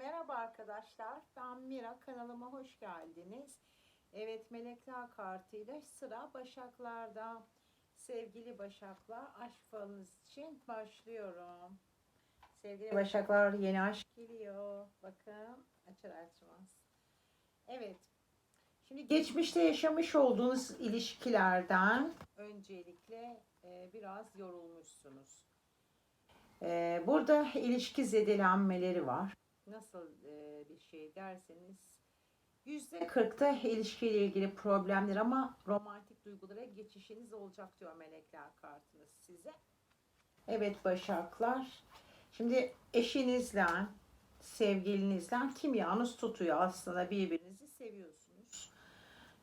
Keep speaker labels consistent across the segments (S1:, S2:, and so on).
S1: Merhaba arkadaşlar. Ben Mira. Kanalıma hoş geldiniz. Evet melekler kartıyla sıra Başaklar'da. Sevgili Başaklar aşk falınız için başlıyorum. Sevgili Başaklar yeni aşk geliyor. Bakın açar açmaz. Evet. Şimdi geçmişte yaşamış olduğunuz ilişkilerden öncelikle e, biraz yorulmuşsunuz. E, burada ilişki zedelenmeleri var nasıl bir şey derseniz yüzde kırkta ilişkiyle ilgili problemler ama romantik duygulara geçişiniz olacak diyor melekler kartınız size. Evet başaklar. Şimdi eşinizle, sevgilinizle kimyanız tutuyor aslında birbirinizi seviyorsunuz.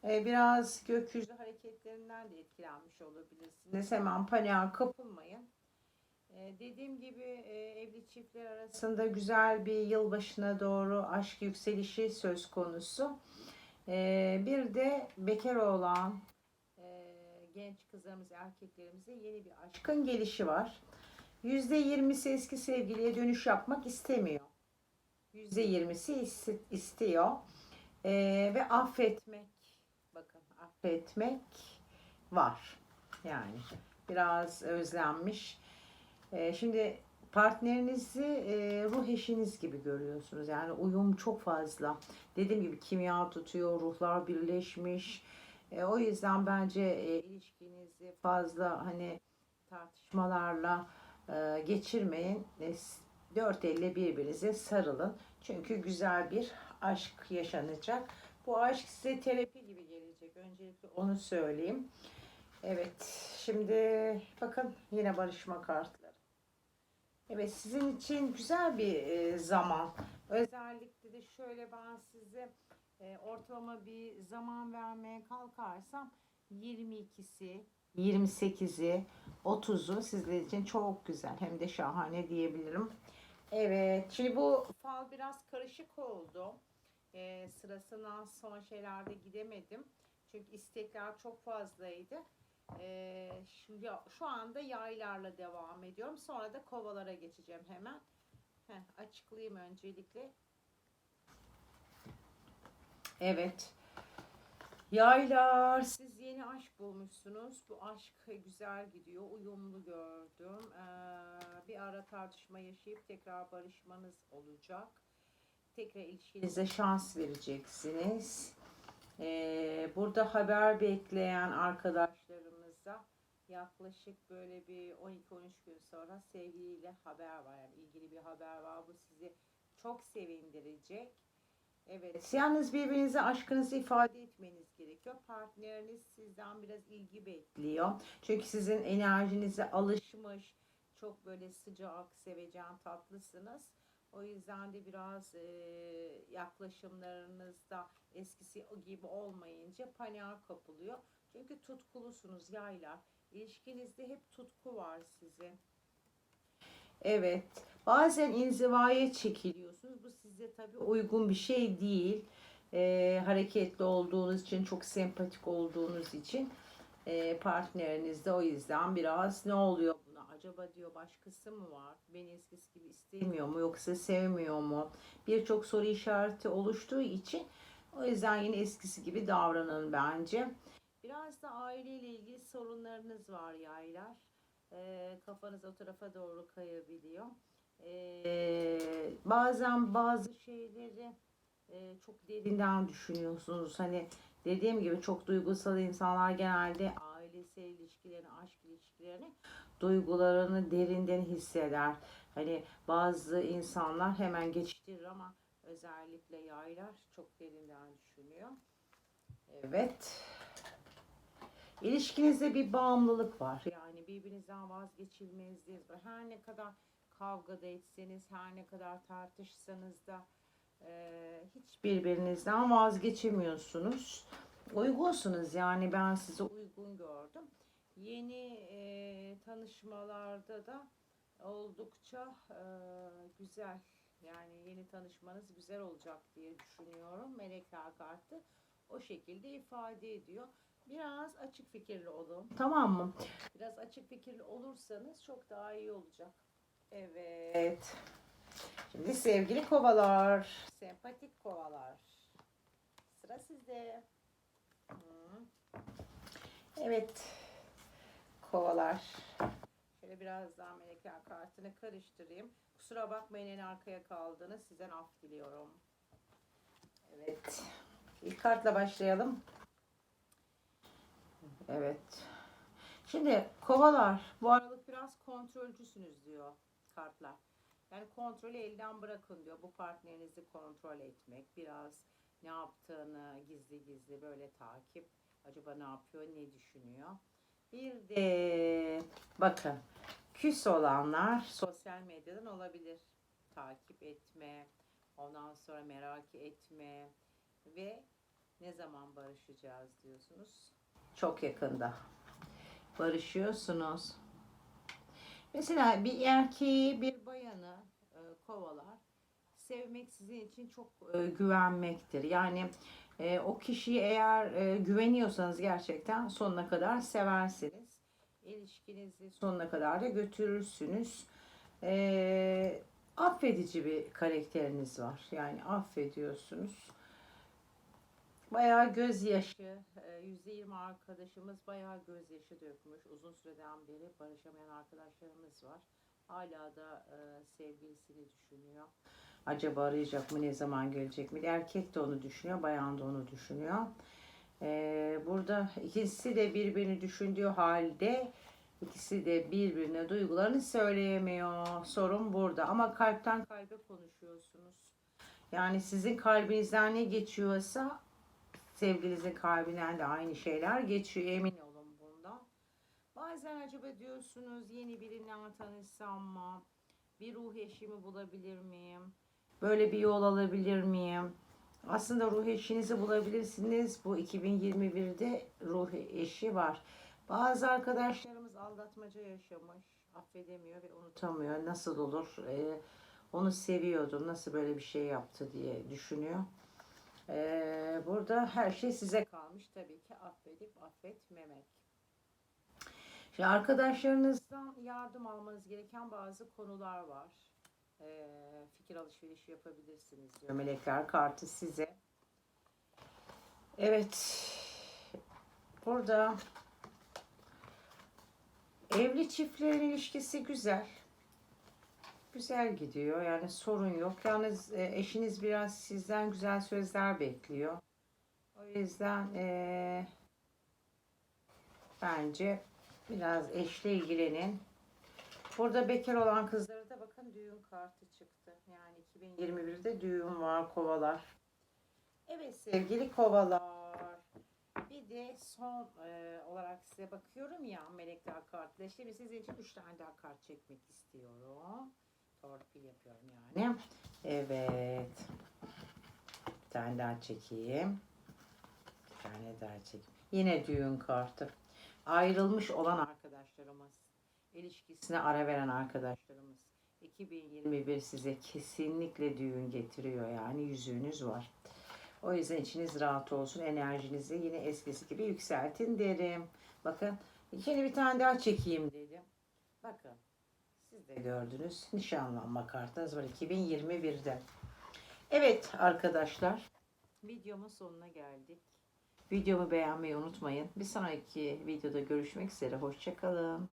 S1: Biraz gökyüzü hareketlerinden de etkilenmiş olabilirsiniz. Hemen paniğe kapılmayın. Ee, dediğim gibi e, evli çiftler arasında güzel bir yılbaşına doğru aşk yükselişi söz konusu. Ee, bir de bekar olan e, genç kızlarımız, erkeklerimize yeni bir aşkın gelişi var. %20'si eski sevgiliye dönüş yapmak istemiyor. %20'si istiyor. Ee, ve affetmek, bakın affetmek var. Yani biraz özlenmiş e, şimdi partnerinizi e, ruh eşiniz gibi görüyorsunuz. Yani uyum çok fazla. Dediğim gibi kimya tutuyor, ruhlar birleşmiş. E, o yüzden bence e, ilişkinizi fazla hani tartışmalarla e, geçirmeyin. E, dört elle birbirinize sarılın. Çünkü güzel bir aşk yaşanacak. Bu aşk size terapi gibi gelecek. Öncelikle onu söyleyeyim. Evet, şimdi bakın yine barışma kartları. Evet sizin için güzel bir e, zaman. Özellikle de şöyle ben size e, ortalama bir zaman vermeye kalkarsam 22'si, 28'i, 30'u sizler için çok güzel. Hem de şahane diyebilirim. Evet şimdi bu fal biraz karışık oldu. E, sırasından son şeylerde gidemedim. Çünkü istekler çok fazlaydı. Ee, şimdi şu anda yaylarla devam ediyorum. Sonra da kovalara geçeceğim hemen. Heh, açıklayayım öncelikle. Evet. Yaylar siz yeni aşk bulmuşsunuz. Bu aşk güzel gidiyor. Uyumlu gördüm. Ee, bir ara tartışma yaşayıp tekrar barışmanız olacak. Tekrar ilişkinize şans vereceksiniz. Ee, burada haber bekleyen arkadaşlarım da yaklaşık böyle bir 12-13 gün sonra sevgiliyle haber var. Yani ilgili bir haber var. Bu sizi çok sevindirecek. Evet. Yalnız birbirinize aşkınızı ifade etmeniz gerekiyor. Partneriniz sizden biraz ilgi bekliyor. Çünkü sizin enerjinize alışmış. Çok böyle sıcak, sevecen, tatlısınız. O yüzden de biraz e, yaklaşımlarınızda eskisi gibi olmayınca paniğe kapılıyor. Çünkü tutkulusunuz yaylar. İlişkinizde hep tutku var sizin. Evet. Bazen inzivaya çekiliyorsunuz. Bu size tabii uygun bir şey değil. Ee, hareketli olduğunuz için, çok sempatik olduğunuz için e, partneriniz de o yüzden biraz ne oluyor buna? Acaba diyor başkası mı var? Beni eskisi gibi istemiyor mu? Yoksa sevmiyor mu? Birçok soru işareti oluştuğu için o yüzden yine eskisi gibi davranın bence. Biraz da aileyle ilgili sorunlarınız var yaylar. E, kafanız o tarafa doğru kayabiliyor. E, bazen bazı şeyleri e, çok derinden düşünüyorsunuz. Hani dediğim gibi çok duygusal insanlar genelde ailesi ilişkilerini, aşk ilişkilerini duygularını derinden hisseder. Hani bazı insanlar hemen geçiştirir ama özellikle yaylar çok derinden düşünüyor. Evet. İlişkinizde bir bağımlılık var. Yani birbirinizden vazgeçilmezliğiniz var. Her ne kadar kavga da etseniz, her ne kadar tartışsanız da e, hiç birbirinizden vazgeçemiyorsunuz. Uygunsunuz yani ben sizi uygun gördüm. Yeni e, tanışmalarda da oldukça e, güzel yani yeni tanışmanız güzel olacak diye düşünüyorum. Melekler kartı o şekilde ifade ediyor. Biraz açık fikirli olun. Tamam mı? Biraz açık fikirli olursanız çok daha iyi olacak. Evet. Şimdi sevgili kovalar, sempatik kovalar. Sıra sizde. Evet. Kovalar. Şöyle biraz daha melekler kartını karıştırayım. Kusura bakmayın en arkaya kaldığını sizden af diliyorum. Evet. İlk kartla başlayalım. Evet. Şimdi kovalar bu aralık biraz kontrolcüsünüz diyor kartlar. Yani kontrolü elden bırakın diyor. Bu partnerinizi kontrol etmek. Biraz ne yaptığını gizli gizli böyle takip. Acaba ne yapıyor, ne düşünüyor. Bir de bakın küs olanlar sosyal medyadan olabilir. Takip etme, ondan sonra merak etme ve ne zaman barışacağız diyorsunuz. Çok yakında barışıyorsunuz. Mesela bir erkeği bir bayanı e, kovalar. Sevmek sizin için çok e, güvenmektir. Yani e, o kişiyi eğer e, güveniyorsanız gerçekten sonuna kadar seversiniz. İlişkinizi sonuna kadar da götürürsünüz. E, affedici bir karakteriniz var. Yani affediyorsunuz. Bayağı gözyaşı, e, %20 arkadaşımız bayağı gözyaşı dökmüş. Uzun süreden beri barışamayan arkadaşlarımız var. Hala da e, sevgilisini düşünüyor. Acaba arayacak mı, ne zaman gelecek mi? Erkek de onu düşünüyor, bayan da onu düşünüyor. E, burada ikisi de birbirini düşündüğü halde ikisi de birbirine duygularını söyleyemiyor. Sorun burada ama kalpten kalbe konuşuyorsunuz. Yani sizin kalbinizden ne geçiyorsa sevgilinizin kalbinden de aynı şeyler geçiyor. Emin olun bundan. Bazen acaba diyorsunuz yeni birinden tanışsam mı? Bir ruh eşimi bulabilir miyim? Böyle bir yol alabilir miyim? Aslında ruh eşinizi bulabilirsiniz. Bu 2021'de ruh eşi var. Bazı arkadaşlarımız aldatmaca yaşamış. Affedemiyor ve unutamıyor. Nasıl olur? Ee, onu seviyordum. Nasıl böyle bir şey yaptı diye düşünüyor. Ee, burada her şey size kalmış tabii ki affedip affetmemek. Şimdi arkadaşlarınızdan yardım almanız gereken bazı konular var. Ee, fikir alışverişi yapabilirsiniz diyor melekler kartı size. Evet. Burada evli çiftlerin ilişkisi güzel güzel gidiyor. Yani sorun yok. Yalnız e, eşiniz biraz sizden güzel sözler bekliyor. O yüzden e, bence biraz eşle ilgilenin. Burada bekar olan kızlara da bakın düğün kartı çıktı. Yani 2021'de düğün var kovalar. Evet sevgili kovalar. Bir de son e, olarak size bakıyorum ya melekler kartla. Şimdi sizin için 3 tane daha kart çekmek istiyorum. Torpil yapıyorum yani. Evet. Bir tane daha çekeyim. Bir tane daha çekeyim. Yine düğün kartı. Ayrılmış olan arkadaşlarımız. ilişkisine ara veren arkadaşlarımız. 2021 size kesinlikle düğün getiriyor yani yüzüğünüz var. O yüzden içiniz rahat olsun. Enerjinizi yine eskisi gibi yükseltin derim. Bakın yeni bir tane daha çekeyim dedim. Bakın siz de gördünüz. Nişanlanma kartınız var 2021'de. Evet arkadaşlar. Videomun sonuna geldik. Videomu beğenmeyi unutmayın. Bir sonraki videoda görüşmek üzere. Hoşçakalın.